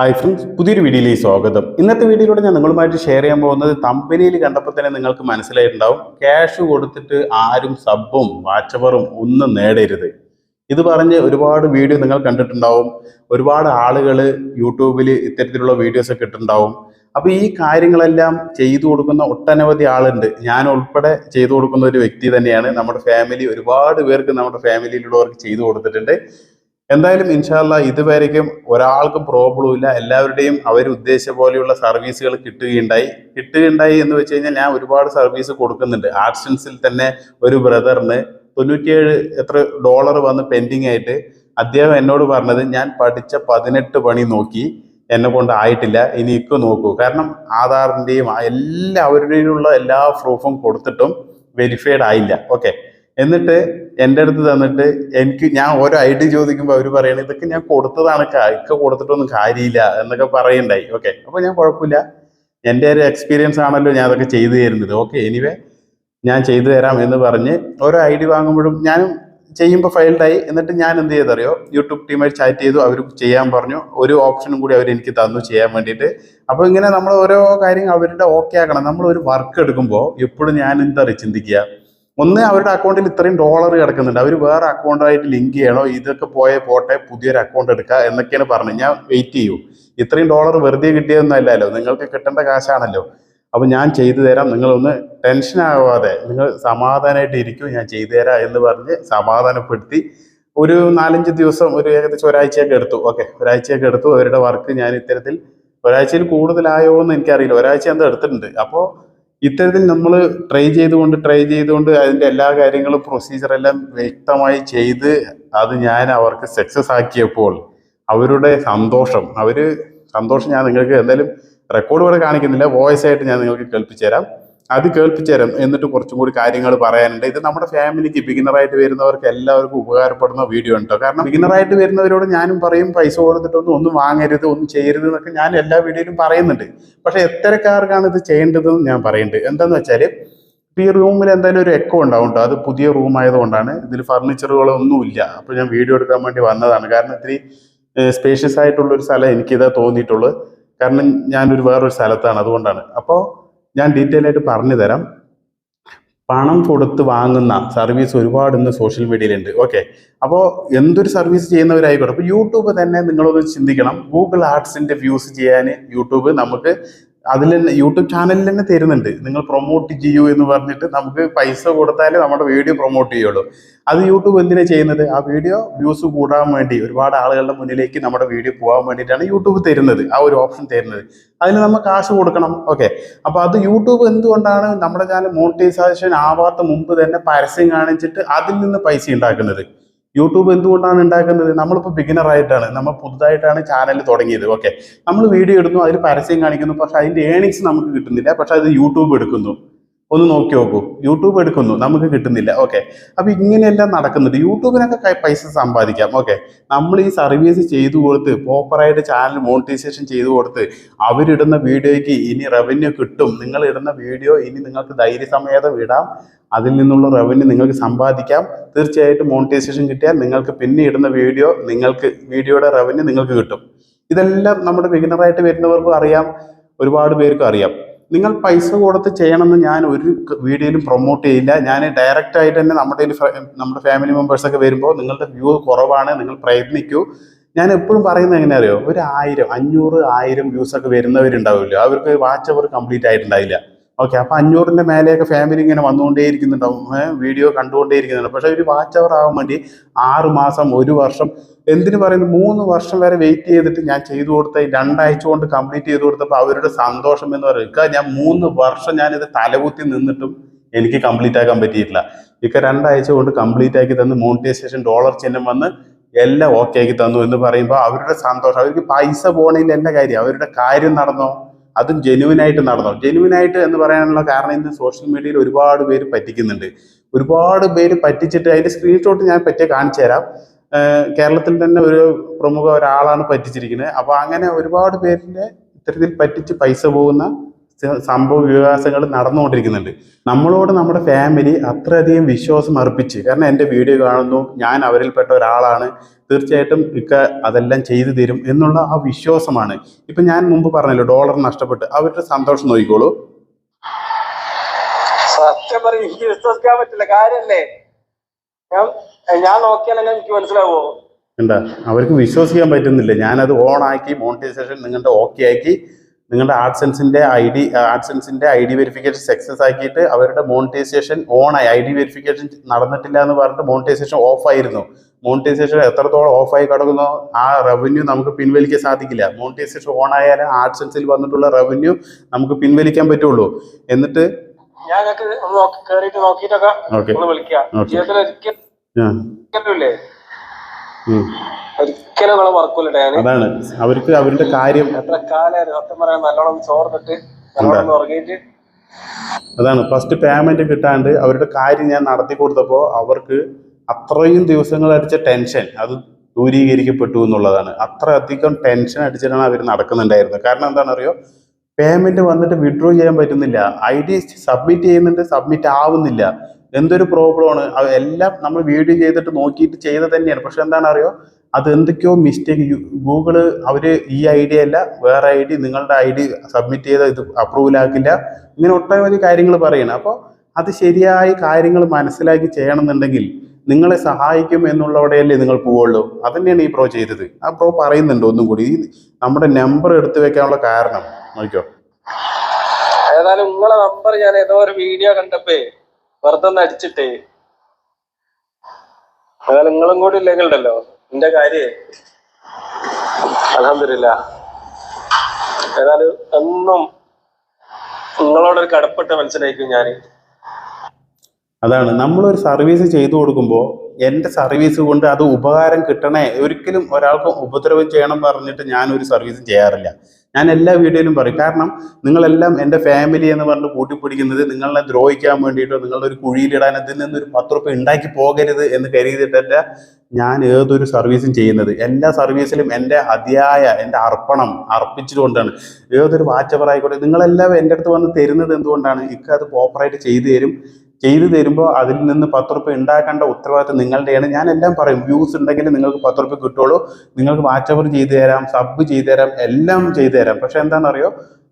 Hi friends പുതിയൊരു വീഡിയോയിലേക്ക് സ്വാഗതം. ഇന്നത്തെ വീഡിയോയിലൂടെ ഞാൻ നിങ്ങളുമായിട്ട് ഷെയർ ചെയ്യാൻ പോകുന്നത് കമ്പനിയിൽ കണ്ടപ്പോൾ തന്നെ നിങ്ങൾക്ക് മനസ്സിലായിട്ടുണ്ടാവും ക്യാഷ് കൊടുത്തിട്ട് ആരും സബും വാച്ചവറും ഒന്നും നേടരുത്. ഇത് പറഞ്ഞ് ഒരുപാട് വീഡിയോ നിങ്ങൾ കണ്ടിട്ടുണ്ടാവും ഒരുപാട് ആളുകൾ യൂട്യൂബിൽ ഇത്തരത്തിലുള്ള വീഡിയോസ് ഒക്കെ ഇട്ടിട്ടുണ്ടാവും. അപ്പോൾ ഈ കാര്യങ്ങളെല്ലാം ചെയ്തു കൊടുക്കുന്ന ഒട്ടനവധി ആളുണ്ട്. ഞാൻ ഉൾപ്പെടെ ചെയ്തു കൊടുക്കുന്ന ഒരു വ്യക്തി തന്നെയാണ്. നമ്മുടെ ഫാമിലി ഒരുപാട് പേർക്ക് നമ്മുടെ ഫാമിലിയിലുള്ളവർക്ക് ചെയ്തു കൊടുത്തിട്ടുണ്ട്. എന്തായാലും ഇൻഷാല്ല ഇതുവരേക്കും ഒരാൾക്കും പ്രോബ്ലം ഇല്ല. എല്ലാവരുടെയും അവർ ഉദ്ദേശിച്ച പോലെയുള്ള സർവീസുകൾ കിട്ടുകയുണ്ടായി. കിട്ടുകയുണ്ടായി എന്ന് വെച്ച് കഴിഞ്ഞാൽ ഞാൻ ഒരുപാട് സർവീസ് കൊടുക്കുന്നുണ്ട്. ആർട്സൻസിൽ തന്നെ ഒരു ബ്രദറിന് തൊണ്ണൂറ്റിയേഴ് എത്ര ഡോളർ വന്ന് പെൻഡിങ് ആയിട്ട് അദ്ദേഹം എന്നോട് പറഞ്ഞത് ഞാൻ പഠിച്ച പതിനെട്ട് പണി നോക്കി. എന്നെ കൊണ്ട് ആയിട്ടില്ല. ഇനി ഇക്ക് നോക്കൂ. കാരണം ആധാറിന്റെയും എല്ലാവരുടെയുള്ള എല്ലാ പ്രൂഫും കൊടുത്തിട്ടും വെരിഫൈഡ് ആയില്ല. ഓക്കെ എന്നിട്ട് എന്റെ അടുത്ത് തന്നിട്ട് എനിക്ക് ഞാൻ ഓരോ ഐ ഡി ചോദിക്കുമ്പോൾ അവർ പറയണത് ഇതൊക്കെ ഞാൻ കൊടുത്തതാണ് ഇക്ക കൊടുത്തിട്ടൊന്നും കാര്യമില്ല എന്നൊക്കെ പറയണ്ടായി. ഓക്കെ അപ്പോൾ ഞാൻ കുഴപ്പമില്ല. എന്റെ ഒരു എക്സ്പീരിയൻസ് ആണല്ലോ ഞാൻ അതൊക്കെ ചെയ്തു തരുന്നത്. ഓക്കെ എനിവേ ഞാൻ ചെയ്തു തരാം എന്ന് പറഞ്ഞ് ഓരോ ഐ ഡി വാങ്ങുമ്പോഴും ഞാനും ചെയ്യുമ്പോൾ ഫൈൽഡായി എന്നിട്ട് ഞാൻ എന്ത് ചെയ്തറിയോ യൂട്യൂബ് ടീമായി ചാറ്റ് ചെയ്തു അവർ ചെയ്യാൻ പറഞ്ഞു. ഒരു ഓപ്ഷനും കൂടി അവർ എനിക്ക് തന്നു ചെയ്യാൻ വേണ്ടിയിട്ട്. അപ്പോൾ ഇങ്ങനെ നമ്മൾ ഓരോ കാര്യങ്ങൾ അവരുടെ ഓക്കെ ആക്കണം. നമ്മൾ ഒരു വർക്ക് എടുക്കുമ്പോൾ എപ്പോഴും ഞാൻ എന്താ ചിന്തിക്കുക? ഒന്ന് അവരുടെ അക്കൗണ്ടിൽ ഇത്രയും ഡോളർ കിടക്കുന്നുണ്ട്. അവർ വേറെ അക്കൗണ്ടായിട്ട് ലിങ്ക് ചെയ്യണോ? ഇതൊക്കെ പോയ പോട്ടെ പുതിയൊരു അക്കൗണ്ട് എടുക്കുക എന്നൊക്കെയാണ് പറഞ്ഞത്. ഞാൻ വെയിറ്റ് ചെയ്യൂ. ഇത്രയും ഡോളർ വെറുതെ കിട്ടിയതൊന്നും അല്ലല്ലോ നിങ്ങൾക്ക് കിട്ടേണ്ട കാശാണല്ലോ. അപ്പോൾ ഞാൻ ചെയ്തു തരാം. നിങ്ങളൊന്ന് ടെൻഷൻ ആവാതെ നിങ്ങൾ സമാധാനമായിട്ട് ഇരിക്കും. ഞാൻ ചെയ്തു തരാം എന്ന് പറഞ്ഞ് സമാധാനപ്പെടുത്തി ഒരു നാലഞ്ച് ദിവസം ഒരു ഏകദേശം ഒരാഴ്ചയൊക്കെ എടുത്തു. ഓക്കെ ഒരാഴ്ചയൊക്കെ എടുത്തു. അവരുടെ വർക്ക് ഞാൻ ഇത്തരത്തിൽ ഒരാഴ്ചയിൽ കൂടുതലായോ എന്ന് എനിക്കറിയില്ല. ഒരാഴ്ച എന്തോ എടുത്തിട്ടുണ്ട്. അപ്പോൾ ഇത്തരത്തിൽ നമ്മൾ ട്രൈ ചെയ്തുകൊണ്ട് ട്രൈ ചെയ്തുകൊണ്ട് അതിന്റെ എല്ലാ കാര്യങ്ങളും പ്രൊസീജിയർ എല്ലാം വ്യക്തമായി ചെയ്ത് അത് ഞാൻ അവർക്ക് സക്സസ് ആക്കിയപ്പോൾ അവരുടെ സന്തോഷം അവർ സന്തോഷം ഞാൻ നിങ്ങൾക്ക് എന്തായാലും റെക്കോർഡ് വരെ കാണിക്കുന്നില്ല വോയിസ് ആയിട്ട് ഞാൻ നിങ്ങൾക്ക് കേൾപ്പിച്ചു തരാം അത് കേൾപ്പിച്ചു തരാം. എന്നിട്ട് കുറച്ചും കൂടി കാര്യങ്ങൾ പറയാനുണ്ട്. ഇത് നമ്മുടെ ഫാമിലിക്ക് ബിഗിനറായിട്ട് വരുന്നവർക്ക് എല്ലാവർക്കും ഉപകാരപ്പെടുന്ന വീഡിയോ ഉണ്ടോ കാരണം ബിഗിനറായിട്ട് വരുന്നവരോട് ഞാനും പറയും പൈസ കൊടുത്തിട്ടൊന്നും ഒന്നും വാങ്ങരുത് ഒന്നും ചെയ്യരുത് എന്നൊക്കെ ഞാൻ എല്ലാ വീഡിയോയിലും പറയുന്നുണ്ട്. പക്ഷെ എത്തരക്കാർക്കാണ് ഇത് ചെയ്യേണ്ടതെന്ന് ഞാൻ പറയുന്നുണ്ട്. എന്താന്ന് വെച്ചാൽ ഈ റൂമിൽ എന്തായാലും ഒരു എക്കോ ഉണ്ടാവും. അത് പുതിയ റൂം ആയതുകൊണ്ടാണ്. ഇതിൽ ഫർണിച്ചറുകളൊന്നും ഇല്ല. അപ്പോൾ ഞാൻ വീഡിയോ എടുക്കാൻ വേണ്ടി വന്നതാണ്. കാരണം ഇത്തിരി സ്പേഷ്യസ് ആയിട്ടുള്ളൊരു സ്ഥലം എനിക്കിതാ തോന്നിയിട്ടുള്ളൂ കാരണം ഞാനൊരു വേറൊരു സ്ഥലത്താണ്. അതുകൊണ്ടാണ്. അപ്പോൾ ഞാൻ ഡീറ്റെയിൽ ആയിട്ട് പറഞ്ഞു തരാം. പണം കൊടുത്ത് വാങ്ങുന്ന സർവീസ് ഒരുപാട് ഇന്ന് സോഷ്യൽ മീഡിയയിലുണ്ട് ഓക്കെ അപ്പോൾ എന്തൊരു സർവീസ് ചെയ്യുന്നവരായിക്കോട്ടെ. അപ്പോൾ യൂട്യൂബ് തന്നെ നിങ്ങളൊന്ന് ചിന്തിക്കണം. ഗൂഗിൾ ആർട്സിന്റെ വ്യൂസ് ചെയ്യാൻ യൂട്യൂബ് നമുക്ക് അതിൽ യൂട്യൂബ് ചാനലിൽ തന്നെ തരുന്നുണ്ട്. നിങ്ങൾ പ്രൊമോട്ട് ചെയ്യൂ എന്ന് പറഞ്ഞിട്ട് നമുക്ക് പൈസ കൊടുത്താലേ നമ്മുടെ വീഡിയോ പ്രൊമോട്ട് ചെയ്യുള്ളൂ. അത് യൂട്യൂബ് എന്തിനാ ചെയ്യുന്നത്? ആ വീഡിയോ വ്യൂസ് കൂടാൻ വേണ്ടി ഒരുപാട് ആളുകളുടെ മുന്നിലേക്ക് നമ്മുടെ വീഡിയോ പോകാൻ വേണ്ടിയിട്ടാണ് യൂട്യൂബ് തരുന്നത്. ആ ഒരു ഓപ്ഷൻ തരുന്നത്. അതിന് നമ്മൾ കാശ് കൊടുക്കണം. ഓക്കെ അപ്പോൾ അത് യൂട്യൂബ് എന്തുകൊണ്ടാണ് നമ്മുടെ ചാനൽ മോണിറ്റൈസേഷൻ ആവാത്ത മുമ്പ് തന്നെ പരസ്യം കാണിച്ചിട്ട് അതിൽ നിന്ന് പൈസ ഉണ്ടാക്കുന്നത്? യൂട്യൂബ് എന്തുകൊണ്ടാണ് ഉണ്ടാക്കുന്നത്? നമ്മളിപ്പോൾ ബിഗിനർ ആയിട്ടാണ്. നമ്മൾ പുതുതായിട്ടാണ് ചാനൽ തുടങ്ങിയത്. ഓക്കെ നമ്മൾ വീഡിയോ ഇടുന്നു അതിൽ പരസ്യം കാണിക്കുന്നു പക്ഷേ അതിന്റെ ഏണിങ്സ് നമുക്ക് കിട്ടുന്നില്ല. പക്ഷേ അത് യൂട്യൂബ് എടുക്കുന്നു. ഒന്ന് നോക്കി നോക്കൂ. യൂട്യൂബ് എടുക്കുന്നു. നമുക്ക് കിട്ടുന്നില്ല. ഓക്കെ അപ്പോൾ ഇങ്ങനെയെല്ലാം നടക്കുന്നുണ്ട്. യൂട്യൂബിനൊക്കെ പൈസ സമ്പാദിക്കാം. ഓക്കെ നമ്മൾ ഈ സർവീസ് ചെയ്തു കൊടുത്ത് പ്രോപ്പറായിട്ട് ചാനൽ മോണിറ്റൈസേഷൻ ചെയ്തു കൊടുത്ത് അവരിടുന്ന വീഡിയോയ്ക്ക് ഇനി റവന്യൂ കിട്ടും. നിങ്ങൾ ഇടുന്ന വീഡിയോ ഇനി നിങ്ങൾക്ക് ധൈര്യസമേതം ഇടാം. അതിൽ നിന്നുള്ള റവന്യൂ നിങ്ങൾക്ക് സമ്പാദിക്കാം. തീർച്ചയായിട്ടും മോണിറ്റൈസേഷൻ കിട്ടിയാൽ നിങ്ങൾക്ക് പിന്നെ ഇടുന്ന വീഡിയോ നിങ്ങൾക്ക് വീഡിയോയുടെ റവന്യൂ നിങ്ങൾക്ക് കിട്ടും. ഇതെല്ലാം നമ്മുടെ ബിഗിനറായിട്ട് വരുന്നവർക്കും അറിയാം. ഒരുപാട് പേർക്കും അറിയാം. നിങ്ങൾ പൈസ കൊടുത്ത് ചെയ്യണമെന്ന് ഞാൻ ഒരു വീഡിയോയിലും പ്രൊമോട്ട് ചെയ്യില്ല. ഞാൻ ഡയറക്റ്റ് ആയിട്ട് തന്നെ നമ്മുടെ നമ്മുടെ ഫാമിലി മെമ്പേഴ്സൊക്കെ വരുമ്പോൾ നിങ്ങളുടെ വ്യൂ കുറവാണ് നിങ്ങൾ പ്രയത്നിക്കൂ. ഞാൻ എപ്പോഴും പറയുന്നത് എങ്ങനെ അറിയോ ഒരു ആയിരം അഞ്ഞൂറ് ആയിരം വ്യൂസ് ഒക്കെ വരുന്നവരുണ്ടാവുമല്ലോ അവർക്ക് വാച്ച് അവർ കംപ്ലീറ്റ് ആയിട്ടുണ്ടാവില്ല. ഓക്കെ അപ്പൊ അഞ്ഞൂറിന്റെ മേലെയൊക്കെ ഫാമിലി ഇങ്ങനെ വന്നുകൊണ്ടേയിരിക്കുന്നുണ്ടാവും. വീഡിയോ കണ്ടുകൊണ്ടേയിരിക്കുന്നുണ്ട്. പക്ഷെ ഒരു വാച്ച് അവർ ആവാൻ വേണ്ടി ആറ് മാസം ഒരു വർഷം എന്തിനു പറയുന്നത് മൂന്ന് വർഷം വരെ വെയിറ്റ് ചെയ്തിട്ട് ഞാൻ ചെയ്തു കൊടുത്ത രണ്ടാഴ്ച കൊണ്ട് കംപ്ലീറ്റ് ചെയ്ത് കൊടുത്തപ്പോൾ അവരുടെ സന്തോഷം എന്ന് ഇക്ക ഞാൻ മൂന്ന് വർഷം ഞാനിത് തലകുത്തി നിന്നിട്ടും എനിക്ക് കംപ്ലീറ്റ് ആക്കാൻ പറ്റിയിട്ടില്ല. ഇക്ക രണ്ടാഴ്ച കൊണ്ട് കംപ്ലീറ്റ് ആക്കി തന്ന് മോണിറ്റൈസേഷൻ ഡോളർ ചിഹ്നം വന്ന് എല്ലാം ഓക്കെ ആക്കി തന്നു എന്ന് പറയുമ്പോൾ അവരുടെ സന്തോഷം അവർക്ക് പൈസ പോണതിൽ എന്റെ കാര്യം അവരുടെ കാര്യം നടന്നോ? അതും ജെനുവിനായിട്ട് നടന്നോ? ജെനുവിനായിട്ട് എന്ന് പറയാനുള്ള കാരണം ഇന്ന് സോഷ്യൽ മീഡിയയിൽ ഒരുപാട് പേര് പറ്റിക്കുന്നുണ്ട്. ഒരുപാട് പേര് പറ്റിച്ചിട്ട് അതിന്റെ സ്ക്രീൻഷോട്ട് ഞാൻ പറ്റിയ കാണിച്ചു തരാം. കേരളത്തിൽ തന്നെ ഒരു പ്രമുഖ ഒരാളാണ് പറ്റിച്ചിരിക്കുന്നത്. അപ്പോൾ അങ്ങനെ ഒരുപാട് പേരിന്റെ ഇത്തരത്തിൽ പറ്റിച്ച് പൈസ പോകുന്ന സംഭവ വികാസങ്ങൾ നടന്നുകൊണ്ടിരിക്കുന്നുണ്ട്. നമ്മളോട് നമ്മുടെ ഫാമിലി അത്രയധികം വിശ്വാസം അർപ്പിച്ച് കാരണം എന്റെ വീഡിയോ കാണുന്നു ഞാൻ അവരിൽപ്പെട്ട ഒരാളാണ് തീർച്ചയായിട്ടും ഇക്ക അതെല്ലാം ചെയ്തു തരും എന്നുള്ള ആ വിശ്വാസമാണ്. ഇപ്പം ഞാൻ മുമ്പ് പറഞ്ഞല്ലോ ഡോളർ നഷ്ടപ്പെട്ട് അവരുടെ സന്തോഷം നോക്കിക്കോളൂ. സത്യം പറയും എനിക്ക് വിശ്വസിക്കാൻ പറ്റില്ല കാര്യല്ലേ? ഞാൻ നോക്കിയാലെങ്കിൽ എനിക്ക് മനസ്സിലാവോ. എന്താ അവർക്ക് വിശ്വസിക്കാൻ പറ്റുന്നില്ല. ഞാനത് ഓൺ ആക്കി മോണിറ്റൈസേഷൻ നിങ്ങളുടെ ഓക്കെ ആക്കി നിങ്ങളുടെ ആഡ്സെൻസിന്റെ ഐ ഡി ആഡ്സെൻസിന്റെ ഐ ഡി വെരിഫിക്കേഷൻ സക്സസ് ആക്കിയിട്ട് അവരുടെ മോണിറ്റൈസേഷൻ ഓൺ ആയി ഐ ഡി വെരിഫിക്കേഷൻ നടന്നിട്ടില്ല എന്ന് പറഞ്ഞിട്ട് മോണിറ്റൈസേഷൻ ഓഫ് ആയിരുന്നു മോണിറ്റൈസേഷൻ എത്രത്തോളം ഓഫ് ആയി കിടക്കുന്നോ? ആ റവന്യൂ നമുക്ക് പിൻവലിക്കാൻ സാധിക്കില്ല. മോണിറ്റൈസേഷൻ ഓൺ ആയാലും ആഡ്സെൻസിൽ വന്നിട്ടുള്ള റവന്യൂ നമുക്ക് പിൻവലിക്കാൻ പറ്റുള്ളൂ. എന്നിട്ട് ഞാൻ ഞങ്ങൾക്ക് ഒന്ന് നോക്കി കേറിയിട്ട് നോക്കിയിട്ടൊക്കെ ഓക്കെ ഒന്ന് വിളിക്കാം. Okay. ജീവിതത്തിൽ ഒരിക്കലും മറക്കൂലേ അതാണ്. അവർക്ക് അവരുടെ കാര്യം എത്ര കാലം സത്യം പറയാൻ നല്ലോണം ചോർന്നിട്ട് നല്ലോണം ഉറങ്ങിയിട്ട്. അതാണ്. ഫസ്റ്റ് പേയ്മെന്റ് കിട്ടാണ്ട് അവരുടെ കാര്യം ഞാൻ നടത്തി കൊടുത്തപ്പോൾ അവർക്ക് അത്രയും ദിവസങ്ങൾ അടിച്ച ടെൻഷൻ അത് ദൂരീകരിക്കപ്പെട്ടു എന്നുള്ളതാണ്. അത്ര അധികം ടെൻഷൻ അടിച്ചിട്ടാണ് അവർ നടക്കുന്നുണ്ടായിരുന്നത്. കാരണം എന്താണെന്ന് അറിയോ? പേയ്മെന്റ് വന്നിട്ട് വിഡ്രോ ചെയ്യാൻ പറ്റുന്നില്ല. ഐ ഡി സബ്മിറ്റ് ചെയ്യുന്നുണ്ട് സബ്മിറ്റ് ആവുന്നില്ല. എന്തൊരു പ്രോബ്ലമാണ് എല്ലാം നമ്മൾ വീഡിയോ ചെയ്തിട്ട് നോക്കിയിട്ട് ചെയ്ത് തന്നെയാണ്. പക്ഷെ എന്താണ് അറിയോ അത് എന്തൊക്കെയോ മിസ്റ്റേക്ക് ഗൂഗിൾ അവർ ഈ ഐ ഡി അല്ല വേറെ ഐ ഡി നിങ്ങളുടെ ഐ ഡി സബ്മിറ്റ് ചെയ്ത ഇത് അപ്രൂവൽ ആക്കില്ല. ഇങ്ങനെ ഒട്ടനവധി കാര്യങ്ങൾ പറയണം അപ്പോൾ അത് ശരിയായി കാര്യങ്ങൾ മനസ്സിലാക്കി ചെയ്യണമെന്നുണ്ടെങ്കിൽ നിങ്ങളെ സഹായിക്കും എന്നുള്ളവിടെയല്ലേ നിങ്ങൾ പോവുള്ളൂ. അതന്നെയാണ് ഈ പ്രോ ചെയ്തത്. ആ പ്രോ പറയുന്നുണ്ട് ഒന്നും കൂടി. നമ്മുടെ നമ്പർ എടുത്തു വെക്കാനുള്ള കാരണം. നോക്കിയോ ഏതായാലും നിങ്ങളെ നമ്പർ ഞാൻ ഏതോ ഒരു വീഡിയോ കണ്ടപ്പേ വെറുതെ ഒന്ന് അടിച്ചിട്ടേ. ഏതായാലും നിങ്ങളും കൂടി ഇല്ലെങ്കിൽ ഉണ്ടല്ലോ എന്റെ കാര്യേ. അലഹമില്ല ഏതായാലും എന്നും നിങ്ങളോടൊരു കടപ്പെട്ട മനസ്സിലായിരിക്കും ഞാൻ അതാണ്. നമ്മളൊരു സർവീസ് ചെയ്തു കൊടുക്കുമ്പോൾ എന്റെ സർവീസ് കൊണ്ട് അത് ഉപകാരം കിട്ടണേ. ഒരിക്കലും ഒരാൾക്കും ഉപദ്രവം ചെയ്യണം പറഞ്ഞിട്ട് ഞാനൊരു സർവീസും ചെയ്യാറില്ല. ഞാൻ എല്ലാ വീഡിയോയിലും പറയും. കാരണം നിങ്ങളെല്ലാം എന്റെ ഫാമിലി എന്ന് പറഞ്ഞ് കൂട്ടിപ്പിടിക്കുന്നത് നിങ്ങളെ ദ്രോഹിക്കാൻ വേണ്ടിയിട്ടോ നിങ്ങളുടെ ഒരു കുഴിയിലിടാൻ അതിൽ നിന്നൊരു പത്ത് റുപ്യ ഉണ്ടാക്കി പോകരുത് എന്ന് കരുതിയിട്ടല്ല ഞാൻ ഏതൊരു സർവീസും ചെയ്യുന്നത്. എല്ലാ സർവീസിലും എന്റെ അതിയായ എന്റെ അർപ്പണം അർപ്പിച്ചുകൊണ്ടാണ്. ഏതൊരു വാച്ചവർ ആയിക്കോട്ടെ നിങ്ങളെല്ലാം എന്റെ അടുത്ത് വന്ന് തരുന്നത് എന്തുകൊണ്ടാണ്? ഇക്ക അത് പ്രോപ്പറായിട്ട് ചെയ്തു തരും. ചെയ്തു തരുമ്പോൾ അതിൽ നിന്ന് പത്ത് റുപ്യ ഉണ്ടാക്കേണ്ട ഉത്തരവാദിത്തം നിങ്ങളുടെയാണ്. ഞാൻ എല്ലാം പറയും വ്യൂസ് ഉണ്ടെങ്കിൽ നിങ്ങൾക്ക് പത്ത് റുപ്യ കിട്ടുള്ളൂ. നിങ്ങൾക്ക് വാച്ച് ഓവർ ചെയ്തു തരാം സബ് ചെയ്തു തരാം എല്ലാം ചെയ്തു തരാം. പക്ഷെ എന്താണെന്നറിയോ?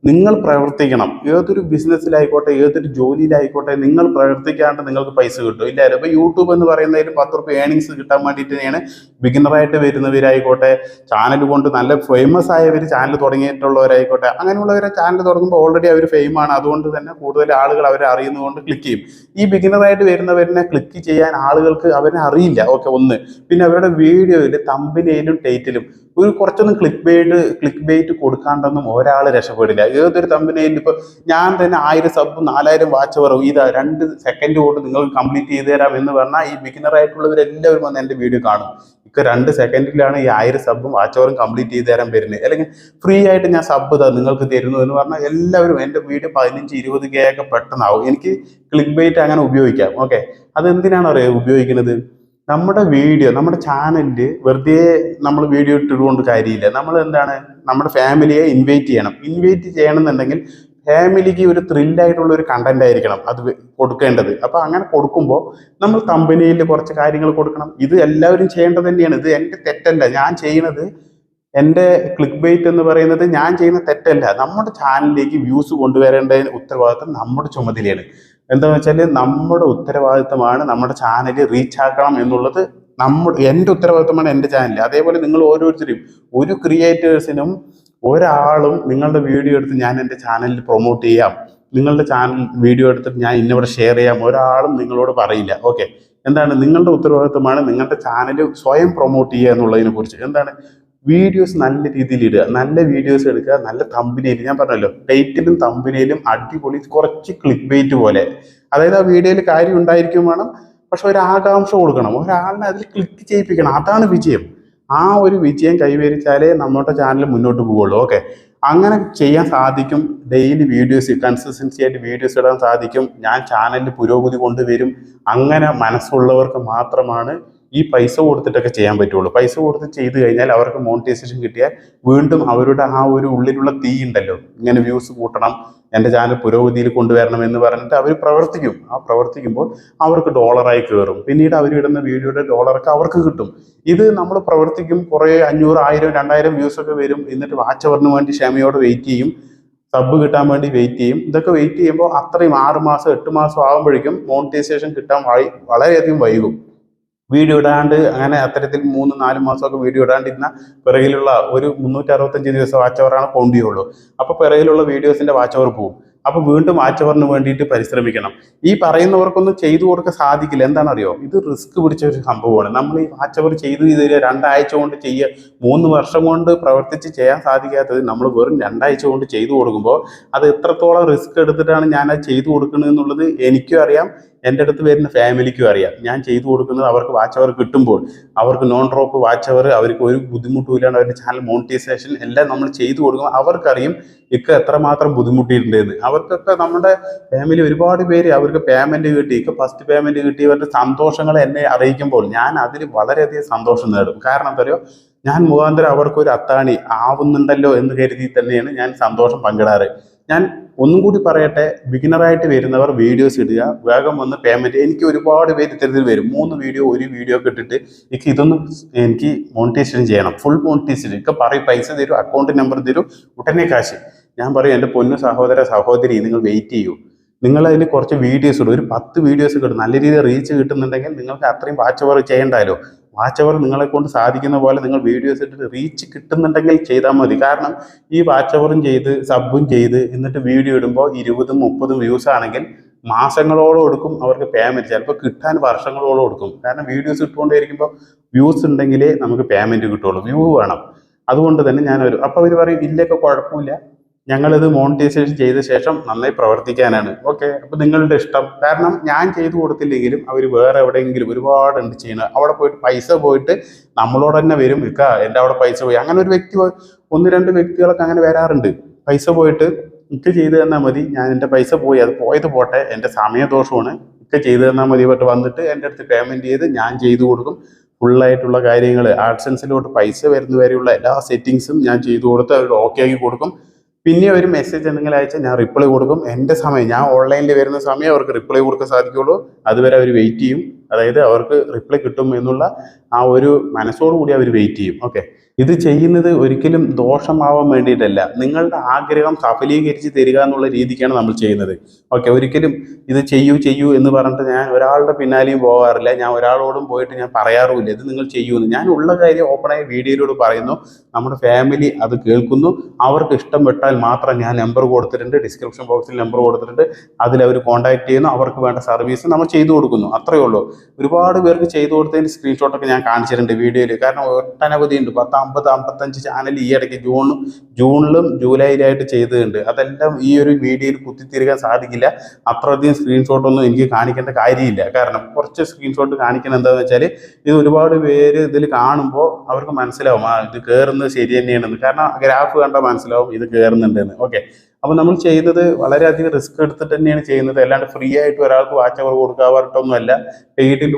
നിങ്ങൾ പ്രവർത്തിക്കണം. ഏതൊരു ബിസിനസ്സിലായിക്കോട്ടെ ഏതൊരു ജോലിയിലായിക്കോട്ടെ നിങ്ങൾ പ്രവർത്തിക്കാണ്ട് നിങ്ങൾക്ക് പൈസ കിട്ടും. ഇല്ലായിരുന്നു. ഇപ്പോൾ യൂട്യൂബ് എന്ന് പറയുന്നതിൽ പത്ത് റുപ്യ ഏണിങ്സ് കിട്ടാൻ വേണ്ടിയിട്ട് തന്നെയാണ് ബിഗിനറായിട്ട് വരുന്നവരായിക്കോട്ടെ ചാനൽ കൊണ്ട് നല്ല ഫേമസ് ആയവർ ചാനൽ തുടങ്ങിയിട്ടുള്ളവരായിക്കോട്ടെ അങ്ങനെയുള്ളവരെ ചാനൽ തുടങ്ങുമ്പോൾ ഓൾറെഡി അവർ ഫെയിമാണ് അതുകൊണ്ട് തന്നെ കൂടുതൽ ആളുകൾ അവരെ അറിയുന്നതുകൊണ്ട് ക്ലിക്ക് ചെയ്യും. ഈ ബിഗിനറായിട്ട് വരുന്നവരിനെ ക്ലിക്ക് ചെയ്യാൻ ആളുകൾക്ക് അവരെ അറിയില്ല. ഓക്കെ ഒന്ന്. പിന്നെ അവരുടെ വീഡിയോയിൽ തമ്പിനയിലും ടൈറ്റിലും ഒരു കുറച്ചൊന്നും ക്ലിക്ക് ബെയ്റ്റ് ക്ലിക്ക് ബെയ്റ്റ് കൊടുക്കാണ്ടൊന്നും ഒരാൾ രക്ഷപ്പെടില്ല. ഏതൊരു തമ്പിനെയും ഇപ്പോൾ ഞാൻ തന്നെ ആയിരം സബ് നാലായിരം വാച്ച് പറയും ഇതാ രണ്ട് സെക്കൻഡ് കൊണ്ട് നിങ്ങൾ കംപ്ലീറ്റ് ചെയ്തു തരാം എന്ന് പറഞ്ഞാൽ ഈ ബിഗിനറായിട്ടുള്ളവരെല്ലാവരും വന്ന് എന്റെ വീഡിയോ കാണും. ഇപ്പൊ രണ്ട് സെക്കൻഡിലാണ് ഈ ആയിരം സബും വാച്ച് കംപ്ലീറ്റ് ചെയ്തു തരാൻ വരുന്നത്. അല്ലെങ്കിൽ ഫ്രീ ആയിട്ട് ഞാൻ സബ് താ നിങ്ങൾക്ക് തരുന്നു എന്ന് പറഞ്ഞാൽ എല്ലാവരും എന്റെ വീഡിയോ പതിനഞ്ച് ഇരുപത് കെ ഒക്കെ പെട്ടെന്നാവും. എനിക്ക് ക്ലിക്ക് ബൈറ്റ് അങ്ങനെ ഉപയോഗിക്കാം. ഓക്കെ അതെന്തിനാണ് അറിയാം ഉപയോഗിക്കുന്നത്? നമ്മുടെ വീഡിയോ നമ്മുടെ ചാനലിൽ വെറുതെ നമ്മൾ വീഡിയോ ഇട്ടുകൊണ്ട് കാര്യമില്ല. നമ്മൾ എന്താണ് നമ്മുടെ ഫാമിലിയെ ഇൻവൈറ്റ് ചെയ്യണം. ഇൻവൈറ്റ് ചെയ്യണമെന്നുണ്ടെങ്കിൽ ഫാമിലിക്ക് ഒരു ത്രില്ലായിട്ടുള്ള ഒരു കണ്ടന്റ് ആയിരിക്കണം അത് കൊടുക്കേണ്ടത്. അപ്പോൾ അങ്ങനെ കൊടുക്കുമ്പോൾ നമ്മൾ കമ്പനിയിൽ കുറച്ച് കാര്യങ്ങൾ കൊടുക്കണം. ഇത് എല്ലാവരും ചെയ്യേണ്ടത് തന്നെയാണ്. ഇത് എന്റെ തെറ്റല്ല. ഞാൻ ചെയ്യണത് എന്റെ ക്ലിക്ക് ബൈറ്റ് എന്ന് പറയുന്നത് ഞാൻ ചെയ്യുന്ന തെറ്റല്ല. നമ്മുടെ ചാനലിലേക്ക് വ്യൂസ് കൊണ്ടുവരേണ്ട ഉത്തരവാദിത്തം നമ്മുടെ ചുമതലയാണ്. എന്താണെന്ന് വെച്ചാൽ നമ്മുടെ ഉത്തരവാദിത്തമാണ് നമ്മുടെ ചാനൽ റീച്ച് ആക്കണം എന്നുള്ളത് നമ്മുടെ എന്റെ ഉത്തരവാദിത്തമാണ് എന്റെ ചാനൽ അതേപോലെ നിങ്ങൾ ഓരോരുത്തരും ഒരു ക്രിയേറ്റേഴ്സിനും ഒരാളും നിങ്ങളുടെ വീഡിയോ എടുത്ത് ഞാൻ എന്റെ ചാനലിൽ പ്രൊമോട്ട് ചെയ്യാം. നിങ്ങളുടെ ചാനൽ വീഡിയോ എടുത്തിട്ട് ഞാൻ ഇന്നിവിടെ ഷെയർ ചെയ്യാം. ഒരാളും നിങ്ങളോട് പറയില്ല. ഓക്കെ എന്താണ്? നിങ്ങളുടെ ഉത്തരവാദിത്തമാണ് നിങ്ങളുടെ ചാനൽ സ്വയം പ്രൊമോട്ട് ചെയ്യുക എന്നുള്ളതിനെ കുറിച്ച്. എന്താണ്? വീഡിയോസ് നല്ല രീതിയിൽ ഇടുക. നല്ല വീഡിയോസ് എടുക്കുക. നല്ല തമ്പിനേലും ഞാൻ പറഞ്ഞല്ലോ ടൈറ്റിലും തമ്പിനേലും അടിപൊളി കുറച്ച് ക്ലിക്ക് ബെയ്റ്റ് പോലെ. അതായത് ആ വീഡിയോയിൽ കാര്യം ഉണ്ടായിരിക്കും വേണം. പക്ഷെ ഒരു ആകാംക്ഷ കൊടുക്കണം. ഒരാളിനെ അതിൽ ക്ലിക്ക് ചെയ്യിപ്പിക്കണം. അതാണ് വിജയം. ആ ഒരു വിജയം കൈവരിച്ചാലേ നമ്മുടെ ചാനൽ മുന്നോട്ട് പോവുള്ളൂ ഓക്കെ അങ്ങനെ ചെയ്യാൻ സാധിക്കും. ഡെയിലി വീഡിയോസ് കൺസിസ്റ്റൻസി ആയിട്ട് വീഡിയോസ് ഇടാൻ സാധിക്കും. ഞാൻ ചാനലിൽ പുരോഗതി കൊണ്ടുവരും. അങ്ങനെ മനസ്സുള്ളവർക്ക് മാത്രമാണ് ഈ പൈസ കൊടുത്തിട്ടൊക്കെ ചെയ്യാൻ പറ്റുള്ളൂ. പൈസ കൊടുത്ത് ചെയ്ത് കഴിഞ്ഞാൽ അവർക്ക് മോണിറ്റൈസേഷൻ കിട്ടിയാൽ വീണ്ടും അവരുടെ ആ ഒരു ഉള്ളിലുള്ള തീ ഉണ്ടല്ലോ. ഇങ്ങനെ വ്യൂസ് കൂട്ടണം എന്റെ ചാനൽ പുരോഗതിയിൽ കൊണ്ടുവരണം എന്ന് പറഞ്ഞിട്ട് അവർ പ്രവർത്തിക്കും. ആ പ്രവർത്തിക്കുമ്പോൾ അവർക്ക് ഡോളറായി കയറും പിന്നീട് അവർ ഇടുന്ന വീഡിയോയുടെ ഡോളറൊക്കെ അവർക്ക് കിട്ടും. ഇത് നമ്മൾ പ്രവർത്തിക്കും കുറേ അഞ്ഞൂറ് ആയിരം രണ്ടായിരം വ്യൂസ് ഒക്കെ വരും. എന്നിട്ട് വാച്ച് അവറിന് വേണ്ടി ക്ഷമയോടെ വെയിറ്റ് ചെയ്യും. സബ് കിട്ടാൻ വേണ്ടി വെയിറ്റ് ചെയ്യും. ഇതൊക്കെ വെയിറ്റ് ചെയ്യുമ്പോൾ അത്രയും ആറ് മാസം എട്ട് മാസം ആകുമ്പോഴേക്കും മോണിറ്റൈസേഷൻ കിട്ടാൻ വളരെയധികം വൈകും. വീഡിയോ ഇടാണ്ട് അങ്ങനെ അത്തരത്തിൽ മൂന്ന് നാല് മാസമൊക്കെ വീഡിയോ ഇടാണ്ടിരുന്ന പിറകിലുള്ള ഒരു മുന്നൂറ്റി അറുപത്തഞ്ച് ദിവസം വാച്ച് അവറാണ് കൗണ്ട് അപ്പോൾ പിറകിലുള്ള വീഡിയോസിന്റെ വാച്ച് അവർ പോകും അപ്പോൾ വീണ്ടും വാച്ച് അവറിന് വേണ്ടിയിട്ട് പരിശ്രമിക്കണം. ഈ പറയുന്നവർക്കൊന്നും ചെയ്തു കൊടുക്കാൻ സാധിക്കില്ല. എന്താണെന്നറിയോ? ഇത് റിസ്ക് പിടിച്ച ഒരു സംഭവമാണ്. നമ്മൾ ഈ വാച്ച് അവർ ചെയ്ത് ചെയ്ത് രണ്ടാഴ്ച കൊണ്ട് ചെയ്യുക മൂന്ന് വർഷം കൊണ്ട് പ്രവർത്തിച്ച് ചെയ്യാൻ സാധിക്കാത്തത് നമ്മൾ വെറും രണ്ടാഴ്ച കൊണ്ട് ചെയ്തു കൊടുക്കുമ്പോൾ അത് എത്രത്തോളം റിസ്ക് എടുത്തിട്ടാണ് ഞാൻ അത് ചെയ്തു കൊടുക്കുന്നത് എന്നുള്ളത് എനിക്കും അറിയാം. എന്റെ അടുത്ത് വരുന്ന ഫാമിലിക്കും അറിയാം. ഞാൻ ചെയ്തു കൊടുക്കുന്നത് അവർക്ക് വാച്ച് അവർ കിട്ടുമ്പോൾ അവർക്ക് നോൺ ഡ്രോപ്പ് വാച്ച് അവർ അവർക്ക് ഒരു ബുദ്ധിമുട്ടും ഇല്ലാണ്ട് അവരുടെ ചാനൽ മോണിറ്റൈസേഷൻ എല്ലാം നമ്മൾ ചെയ്തു കൊടുക്കുന്നത് അവർക്കറിയും ഇക്ക എത്രമാത്രം ബുദ്ധിമുട്ടിയിട്ടുണ്ടെന്ന് അവർക്കൊക്കെ നമ്മുടെ ഫാമിലി ഒരുപാട് പേര് അവർക്ക് പേയ്മെന്റ് കിട്ടി. ഇക്ക ഫസ്റ്റ് പേയ്മെന്റ് കിട്ടിയവരുടെ സന്തോഷങ്ങൾ എന്നെ അറിയിക്കുമ്പോൾ ഞാൻ അതിൽ വളരെയധികം സന്തോഷം നേടും. കാരണം എന്താ പറയുക ഞാൻ മുഖാന്തരം അവർക്കൊരു അത്താണി ആവുന്നുണ്ടല്ലോ എന്ന് കരുതി തന്നെയാണ് ഞാൻ സന്തോഷം പങ്കിടാറ്. ഞാൻ ഒന്നും കൂടി പറയട്ടെ ബിഗിനറായിട്ട് വരുന്നവർ വീഡിയോസ് ഇടുക വേഗം വന്ന് പേയ്മെന്റ് എനിക്ക് ഒരുപാട് പേര് ഇത്തരത്തിൽ വരും. മൂന്ന് വീഡിയോ ഒരു വീഡിയോ ഒക്കെ ഇട്ടിട്ട് എനിക്ക് ഇതൊന്നും എനിക്ക് മോണിറ്റൈസേഷൻ ചെയ്യണം. ഫുൾ മോണിറ്റൈസേഷൻ ഒക്കെ പറയും പൈസ തരും അക്കൗണ്ട് നമ്പർ തരും ഉടനെ കാശ് ഞാൻ പറയും എന്റെ പൊന്നു സഹോദര സഹോദരി നിങ്ങൾ വെയിറ്റ് ചെയ്യൂ. നിങ്ങൾ അതിൽ കുറച്ച് വീഡിയോസ് ഇടും. ഒരു പത്ത് വീഡിയോസ് കിട്ടും നല്ല രീതിയിൽ റീച്ച് കിട്ടുന്നുണ്ടെങ്കിൽ നിങ്ങൾക്ക് അത്രയും വാച്ച് ഓവർ ചെയ്യണ്ടാലോ? വാച്ച് അവർ നിങ്ങളെ കൊണ്ട് സാധിക്കുന്ന പോലെ നിങ്ങൾ വീഡിയോസ് ഇട്ടിട്ട് റീച്ച് കിട്ടുന്നുണ്ടെങ്കിൽ ചെയ്താൽ മതി. കാരണം ഈ വാച്ച് അവറും ചെയ്ത് സബും ചെയ്ത് എന്നിട്ട് വീഡിയോ ഇടുമ്പോൾ ഇരുപതും മുപ്പതും വ്യൂസ് ആണെങ്കിൽ മാസങ്ങളോളം എടുക്കും അവർക്ക് പേയ്മെന്റ് ചിലപ്പോൾ കിട്ടാൻ വർഷങ്ങളോളം എടുക്കും. കാരണം വീഡിയോസ് ഇട്ടുകൊണ്ടേയിരിക്കുമ്പോൾ വ്യൂസ് ഉണ്ടെങ്കിലേ നമുക്ക് പേയ്മെന്റ് കിട്ടുള്ളൂ. വ്യൂ വേണം. അതുകൊണ്ട് തന്നെ ഞാനൊരു അപ്പോൾ അവർ പറയും ഇല്ലൊക്കെ കുഴപ്പമില്ല. ഞങ്ങളിത് മോണിറ്റൈസേഷൻ ചെയ്ത ശേഷം നന്നായി പ്രവർത്തിക്കാനാണ്. ഓക്കെ അപ്പോൾ നിങ്ങളുടെ ഇഷ്ടം. കാരണം ഞാൻ ചെയ്തു കൊടുത്തില്ലെങ്കിലും അവർ വേറെ എവിടെയെങ്കിലും ഒരുപാടുണ്ട് ചെയ്യുന്നത് അവിടെ പോയിട്ട് പൈസ പോയിട്ട് നമ്മളോട് തന്നെ വരും. ഇക്ക എന്റെ അവിടെ പൈസ പോയി. അങ്ങനെ ഒരു വ്യക്തി ഒന്ന് രണ്ട് വ്യക്തികളൊക്കെ അങ്ങനെ വരാറുണ്ട്. പൈസ പോയിട്ട് ഇക്ക ചെയ്തു തന്നാൽ മതി. ഞാൻ എന്റെ പൈസ പോയി അത് പോയത് പോട്ടെ. എന്റെ സമയദോഷമാണ്. ഇക്ക ചെയ്തു തന്നാൽ മതി പറ്റ് വന്നിട്ട് എന്റെ അടുത്ത് പേയ്മെന്റ് ചെയ്ത് ഞാൻ ചെയ്തു കൊടുക്കും. ഫുള്ളായിട്ടുള്ള കാര്യങ്ങൾ ആഡ്സൻസിലോട്ട് പൈസ വരുന്നവരെയുള്ള എല്ലാ സെറ്റിങ്സും ഞാൻ ചെയ്തു കൊടുത്ത് അവർ ഓക്കെ ആക്കി കൊടുക്കും. പിന്നെ ഒരു മെസ്സേജ് എന്തെങ്കിലും അയച്ചാൽ ഞാൻ റിപ്ലൈ കൊടുക്കും. എന്റെ സമയം ഞാൻ ഓൺലൈനിൽ വരുന്ന സമയം അവർക്ക് റിപ്ലൈ കൊടുക്കാൻ സാധിക്കുള്ളൂ. അതുവരെ അവർ വെയിറ്റ് ചെയ്യും. അതായത് അവർക്ക് റിപ്ലൈ കിട്ടും എന്നുള്ള ആ ഒരു മനസ്സോടു കൂടി അവർ വെയിറ്റ് ചെയ്യും. ഓക്കെ ഇത് ചെയ്യുന്നത് ഒരിക്കലും ദോഷമാവാൻ വേണ്ടിയിട്ടല്ല. നിങ്ങളുടെ ആഗ്രഹം സഫലീകരിച്ച് തരിക എന്നുള്ള രീതിക്കാണ് നമ്മൾ ചെയ്യുന്നത്. ഓക്കെ ഒരിക്കലും ഇത് ചെയ്യൂ ചെയ്യൂ എന്ന് പറഞ്ഞിട്ട് ഞാൻ ഒരാളുടെ പിന്നാലെയും പോകാറില്ല. ഞാൻ ഒരാളോടും പോയിട്ട് ഞാൻ പറയാറുമില്ല. ഇത് നിങ്ങൾ ചെയ്യൂ എന്ന് ഞാൻ ഉള്ള കാര്യം ഓപ്പണായി വീഡിയോയിലൂടെ പറയുന്നു. നമ്മുടെ ഫാമിലി അത് കേൾക്കുന്നു. അവർക്ക് ഇഷ്ടപ്പെട്ടാൽ മാത്രം ഞാൻ നമ്പർ കൊടുത്തിട്ടുണ്ട്. ഡിസ്ക്രിപ്ഷൻ ബോക്സിൽ നമ്പർ കൊടുത്തിട്ടുണ്ട്. അതിൽ അവർ കോൺടാക്ട് ചെയ്യുന്നു. അവർക്ക് വേണ്ട സർവീസ് നമ്മൾ ചെയ്തു കൊടുക്കുന്നു. അത്രയേ ഉള്ളൂ. ഒരുപാട് പേർക്ക് ചെയ്തു കൊടുത്തതിന്റെ സ്ക്രീൻഷോട്ടൊക്കെ ഞാൻ കാണിച്ചിട്ടുണ്ട് വീഡിയോയിൽ. കാരണം ഒട്ടനവധി ഉണ്ട്. പത്ത് അമ്പത് അമ്പത്തഞ്ച് ചാനൽ ഈ ഇടയ്ക്ക് ജൂൺ ജൂണിലും ജൂലൈയിലായിട്ട് ചെയ്തിട്ടുണ്ട്. അതെല്ലാം ഈ ഒരു വീഡിയോയിൽ കുത്തിത്തിരിക്കാൻ സാധിക്കില്ല. അത്രയധികം സ്ക്രീൻഷോട്ടൊന്നും എനിക്ക് കാണിക്കേണ്ട കാര്യമില്ല. കാരണം കുറച്ച് സ്ക്രീൻഷോട്ട് കാണിക്കുന്നത് എന്താണെന്ന് വെച്ചാൽ ഇത് ഒരുപാട് പേര് ഇതിൽ കാണുമ്പോൾ അവർക്ക് മനസ്സിലാവും ഇത് കയറുന്നത് ശരി തന്നെയാണെന്ന്. കാരണം ഗ്രാഫ് കണ്ടാൽ മനസ്സിലാവും ഇത് കയറുന്നുണ്ടെന്ന് ഓക്കെ അപ്പോൾ നമ്മൾ ചെയ്യുന്നത് വളരെയധികം റിസ്ക് എടുത്തിട്ട് തന്നെയാണ് ചെയ്യുന്നത്. അല്ലാണ്ട് ഫ്രീ ആയിട്ട് ഒരാൾക്ക് വാച്ച് അവർ കൊടുക്കാവായിട്ടൊന്നുമല്ല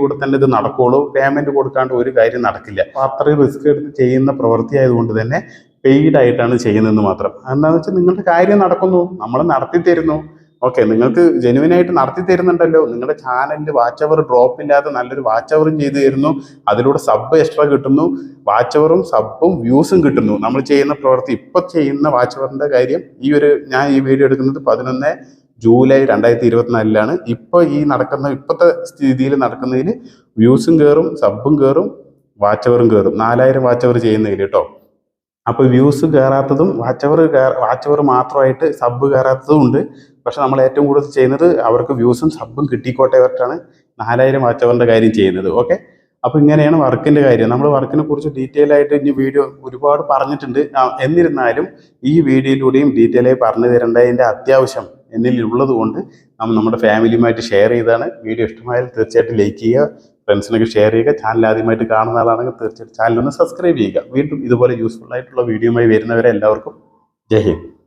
കൂടെ തന്നെ ഇത് നടക്കുള്ളൂ. പേയ്മെന്റ് കൊടുക്കാണ്ട് ഒരു കാര്യം നടക്കില്ല. അപ്പോൾ അത്രയും റിസ്ക് എടുത്ത് ചെയ്യുന്ന പ്രവൃത്തി ആയതുകൊണ്ട് തന്നെ പെയ്ഡ് ആയിട്ടാണ് ചെയ്യുന്നതെന്ന് മാത്രം. എന്താണെന്ന് വെച്ചാൽ നിങ്ങളുടെ കാര്യം നടക്കുന്നു. നമ്മൾ നടത്തി തരുന്നു ഓക്കെ നിങ്ങൾക്ക് ജെനുവിൻ ആയിട്ട് നടത്തി തരുന്നുണ്ടല്ലോ നിങ്ങളുടെ ചാനലിൽ വാച്ച് അവർ ഡ്രോപ്പ് ഇല്ലാതെ നല്ലൊരു വാച്ച് അവറും ചെയ്തു തരുന്നു. അതിലൂടെ സബ് എക്സ്ട്രാ കിട്ടുന്നു. വാച്ച് അവറും സബും വ്യൂസും കിട്ടുന്നു. നമ്മൾ ചെയ്യുന്ന പ്രവൃത്തി ഇപ്പൊ ചെയ്യുന്ന വാച്ച് അവറിന്റെ കാര്യം ഈ ഒരു ഞാൻ ഈ വീഡിയോ എടുക്കുന്നത് പതിനൊന്ന് ജൂലൈ രണ്ടായിരത്തി ഇരുപത്തിനാലിലാണ് ഇപ്പോൾ ഈ നടക്കുന്ന ഇപ്പോഴത്തെ സ്ഥിതിയിൽ നടക്കുന്നതിൽ വ്യൂസും കയറും സബും കയറും വാച്ച് അവറും കയറും നാലായിരം വാച്ച് അവർ ചെയ്യുന്നതിൽ കേട്ടോ അപ്പോൾ വ്യൂസ് കയറാത്തതും വാച്ച് അവർ വാച്ച് അവർ മാത്രമായിട്ട് സബ് കയറാത്തതും ഉണ്ട്. പക്ഷെ നമ്മൾ ഏറ്റവും കൂടുതൽ ചെയ്യുന്നത് അവർക്ക് വ്യൂസും സബും കിട്ടിക്കോട്ടെ പറ്റാണ് നാലായിരം വാച്ചവറിന്റെ കാര്യം ചെയ്യുന്നത്. ഓക്കെ? അപ്പോൾ ഇങ്ങനെയാണ് വർക്കിന്റെ കാര്യം. നമ്മൾ വർക്കിനെ കുറിച്ച് ഡീറ്റെയിൽ ആയിട്ട് ഇനി വീഡിയോ ഒരുപാട് പറഞ്ഞിട്ടുണ്ട്. എന്നിരുന്നാലും ഈ വീഡിയോയിലൂടെയും ഡീറ്റെയിൽ ആയി പറഞ്ഞു തരേണ്ടതിന്റെ അത്യാവശ്യം എന്നിൽ ഉള്ളതുകൊണ്ട് നമ്മൾ നമ്മുടെ ഫാമിലിയുമായിട്ട് ഷെയർ ചെയ്താണ്. വീഡിയോ ഇഷ്ടമായാൽ തീർച്ചയായിട്ടും ലൈക്ക് ചെയ്യുക ഫ്രണ്ട്സിനൊക്കെ ഷെയർ ചെയ്യുക ചാനൽ ആദ്യമായിട്ട് കാണുന്ന ആളാണെങ്കിൽ തീർച്ചയായിട്ടും ചാനലൊന്ന് സബ്സ്ക്രൈബ് ചെയ്യുക. വീണ്ടും ഇതുപോലെ യൂസ്ഫുൾ ആയിട്ടുള്ള വീഡിയോയുമായി വരുന്നവരെ എല്ലാവർക്കും ജയ് ഹിന്ദ്.